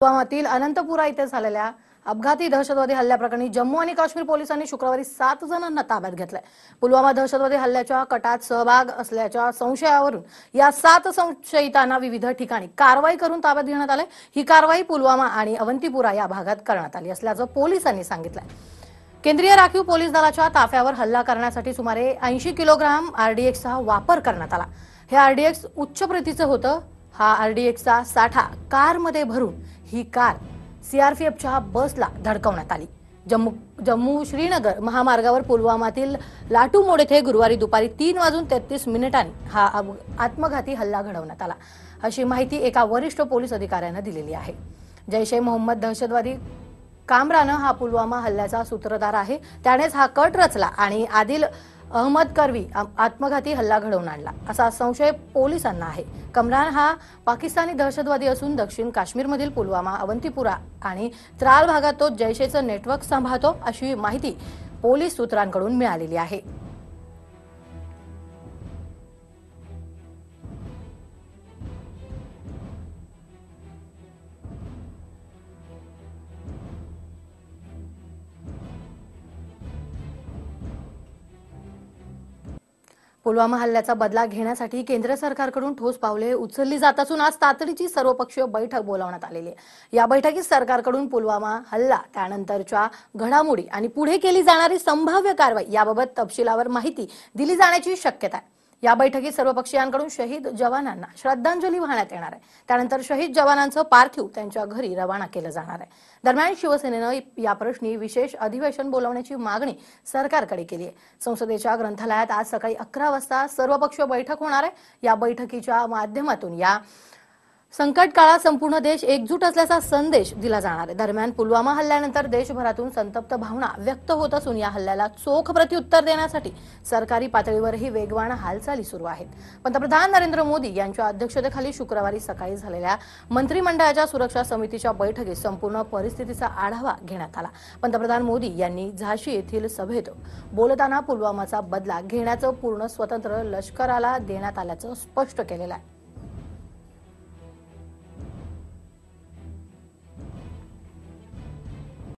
पुलवामातील अनंतपुरा इथे झालेल्या अपघाती दहशतवादी हल्ल्याप्रकरणी जम्मू आणि काश्मीर पोलिसांनी शुक्रवारी सात जणांना ताब्यात घेतलंय. पुलवामा दहशतवादी हल्ल्याच्या कटात सहभाग असल्याच्या संशयावरून या सात संशयितांना विविध ठिकाणी कारवाई करून ताब्यात घेण्यात आलंय. ही कारवाई पुलवामा आणि अवंतीपुरा या भागात करण्यात आली असल्याचं पोलिसांनी सांगितलंय. केंद्रीय राखीव पोलीस दलाच्या ताफ्यावर हल्ला करण्यासाठी सुमारे ऐंशी किलोग्राम आरडीएक्सचा वापर करण्यात आला. हे आरडीएक्स उच्च प्रतीचं होतं. हा आरडीएक्सचा साठा कारमध्ये भरून ही कार सीआरपीएफच्या बसला धडकवण्यात आली. जम्मू जम्मू श्रीनगर महामार्गावर पुलवामातील लाटू मोड येथे गुरुवारी दुपारी तीन वाजून तेहतीस मिनिटांनी हा आत्मघाती हल्ला घडवण्यात आला. अशी माहिती एका वरिष्ठ पोलीस अधिकाऱ्यानं दिलेली आहे. जैश ए मोहम्मद दहशतवादी कामरानं हा पुलवामा हल्ल्याचा सूत्रधार आहे. त्यानेच हा कट रचला आणि आदिल अहमद करवी आत्मघाती हल्ला घडवून आणला. असा संशय पोलिसांना आहे. कमरान हा पाकिस्तानी दहशतवादी असून दक्षिण काश्मीरमधील पुलवामा अवंतीपुरा आणि त्राल भागात तो जैशेचं नेटवर्क सांभाळतो अशी माहिती पोलीस सूत्रांकडून मिळालेली आहे. पुलवामा हल्ल्याचा बदला घेण्यासाठी केंद्र सरकारकडून ठोस पावले उचलली जात असून आज तातडीची सर्वपक्षीय बैठक बोलावण्यात आलेली आहे. या बैठकीत सरकारकडून पुलवामा हल्ला त्यानंतरच्या घडामोडी आणि पुढे केली जाणारी संभाव्य कारवाई याबाबत तपशिलावर माहिती दिली जाण्याची शक्यता आहे. या बैठकीत सर्व पक्षीयांकडून शहीद जवानांना श्रद्धांजली वाहण्यात येणार आहे. त्यानंतर शहीद जवानांचं पार्थिव त्यांच्या घरी रवाना केलं जाणार आहे. दरम्यान शिवसेनेनं या प्रश्नी विशेष अधिवेशन बोलावण्याची मागणी सरकारकडे केली आहे. संसदेच्या ग्रंथालयात आज सकाळी अकरा वाजता सर्वपक्षीय बैठक होणार आहे. या बैठकीच्या माध्यमातून या संकट काळात संपूर्ण देश एकजूट असल्याचा संदेश दिला जाणार आहे. दरम्यान पुलवामा हल्ल्यानंतर देशभरातून संतप्त भावना व्यक्त होत असून या हल्ल्याला चोख प्रत्युत्तर देण्यासाठी सरकारी पातळीवरही वेगवान हालचाली सुरू आहेत. पंतप्रधान नरेंद्र मोदी यांच्या अध्यक्षतेखाली शुक्रवारी सकाळी झालेल्या मंत्रिमंडळाच्या सुरक्षा समितीच्या बैठकीत संपूर्ण परिस्थितीचा आढावा घेण्यात आला. पंतप्रधान मोदी यांनी झाशी येथील सभेत बोलताना पुलवामाचा बदला घेण्याचं पूर्ण स्वतंत्र लष्कराला देण्यात आल्याचं स्पष्ट केलेलं आहे.